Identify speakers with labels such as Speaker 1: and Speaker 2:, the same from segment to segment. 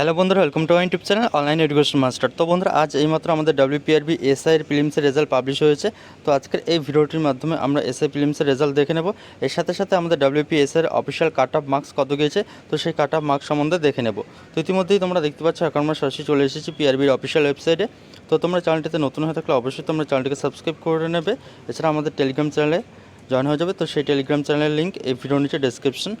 Speaker 1: Hello বন্ধুরা welcome to YouTube channel online education master তো বন্ধুরা, আজ এইমাত্র আমাদের ডাব্লিউপিআরবি এসআই এর ফিলিমসের রেজাল্ট পাবলিশ হয়েছে। তো আজকের এই ভিডিওটির মাধ্যমে আমরা এসআই ফিলিমসের রেজাল্ট দেখে নেব। এর সাথে সাথে আমাদের ডাব্লিউপি এসআই এর অফিসিয়াল কাট অফ মার্কস কত গিয়েছে, তো সেই কাট অফ মার্কস সম্বন্ধে দেখে নেব। তো ইতিমধ্যেই তোমরা দেখতে পাচ্ছ, এখন আমরা সরাসরি চলে এসেছি পিআরবির অফিসিয়াল ওয়েবসাইটে তো তোমরা চ্যানেলটিতে নতুন হয়ে থাকলে অবশ্যই তোমরা চ্যানেলটিকে সাবস্ক্রাইব করে নেবে। এছাড়া আমাদের টেলিগ্রাম চ্যানেলে জয়েন হয়ে যাবে। তো সেই টেলিগ্রাম চ্যানেলের লিঙ্ক এই ভিডিওর নিচে ডেসক্রিপশন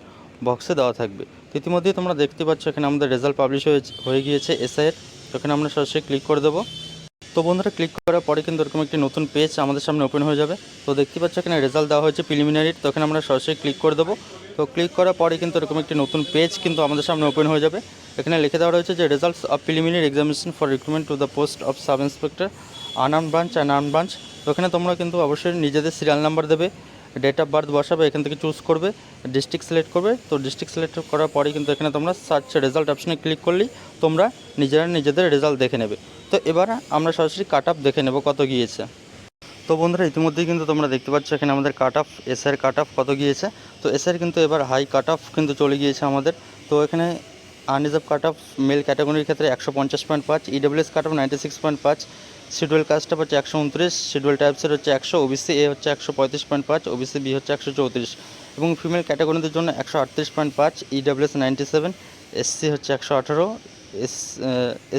Speaker 1: বক্সে দেওয়া থাকবে। ইতিমধ্যেই তোমরা দেখতে পাচ্ছ, এখানে আমাদের রেজাল্ট পাবলিশ হয়ে গিয়েছে এসআইয়ের এখানে আমরা সরাসরি ক্লিক করে দেবো। তো বন্ধুরা ক্লিক করার পরে কিন্তু এরকম একটি নতুন পেজ আমাদের সামনে ওপেন হয়ে যাবে। তো দেখতে পাচ্ছ, এখানে রেজাল্ট দেওয়া হয়েছে প্রিলিমিনারির তো আমরা সরাসরি ক্লিক করে দেবো। তো ক্লিক করার পরে কিন্তু এরকম একটি নতুন পেজ কিন্তু আমাদের সামনে ওপেন হয়ে যাবে। এখানে লিখে দেওয়া রয়েছে যে results of preliminary examination for recruitment to the post of sub inspector unarmed branch and armed branch তো এখানে তোমরা কিন্তু অবশ্যই নিজেদের সিরিয়াল নাম্বার দেবে। ডেট অফ বার্থ বসাবে, এখান থেকে চুজ করবে ডিস্ট্রিক্ট সিলেক্ট করবে। তো ডিস্ট্রিক্ট সিলেক্ট করার পরে কিন্তু এখানে তোমরা সার্চ রেজাল্ট অপশনে ক্লিক করলেই তোমরা নিজেরা নিজেদের রেজাল্ট দেখে নেবে। তো এবার আমরা সরাসরি কাট অফ দেখে নেব কত গিয়েছে। তো বন্ধুরা, ইতিমধ্যেই কিন্তু তোমরা দেখতে পাচ্ছ এখানে আমাদের cut off SR cut off কত গিয়েছে। তো এসআর কিন্তু এবার হাই কাট অফ কিন্তু চলে গিয়েছে আমাদের। তো এখানে আনরিজার্ভ কাট অফ মেল ক্যাটাগরির ক্ষেত্রে একশো পঞ্চাশ পয়েন্ট পাঁচ EWS cut off ninety six point পাঁচ শিডিউল কাস্ট হচ্ছে একশো উনত্রিশ শিডিউল টাইপসের হচ্ছে একশো ওবিসি এ হচ্ছে একশো পঁয়ত্রিশ পয়েন্ট পাঁচ ওবিসি বি হচ্ছে একশো চৌত্রিশ এবং ফিমেল ক্যাটাগরিদের জন্য একশো আটত্রিশ পয়েন্ট পাঁচ ইডব্লিউএস নাইনটি সেভেন এসসি হচ্ছে একশো আঠারো এস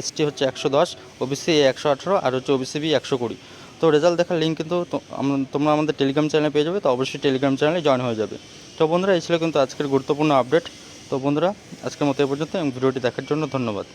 Speaker 1: এসটি হচ্ছে একশো দশ ওবিসি এ একশো আঠারো আর হচ্ছে ওবিসি বি একশো কুড়ি। তো রেজাল্ট দেখার লিঙ্ক কিন্তু তোমরা আমাদের টেলিগ্রাম চ্যানেলে পেয়ে যাবে, তো অবশ্যই টেলিগ্রাম চ্যানেলে জয়েন হয়ে যাবে। তো বন্ধুরা, এই ছিল কিন্তু আজকের গুরুত্বপূর্ণ আপডেট তো বন্ধুরা, আজকের মতো এ পর্যন্ত এবং ভিডিওটি দেখার জন্য ধন্যবাদ।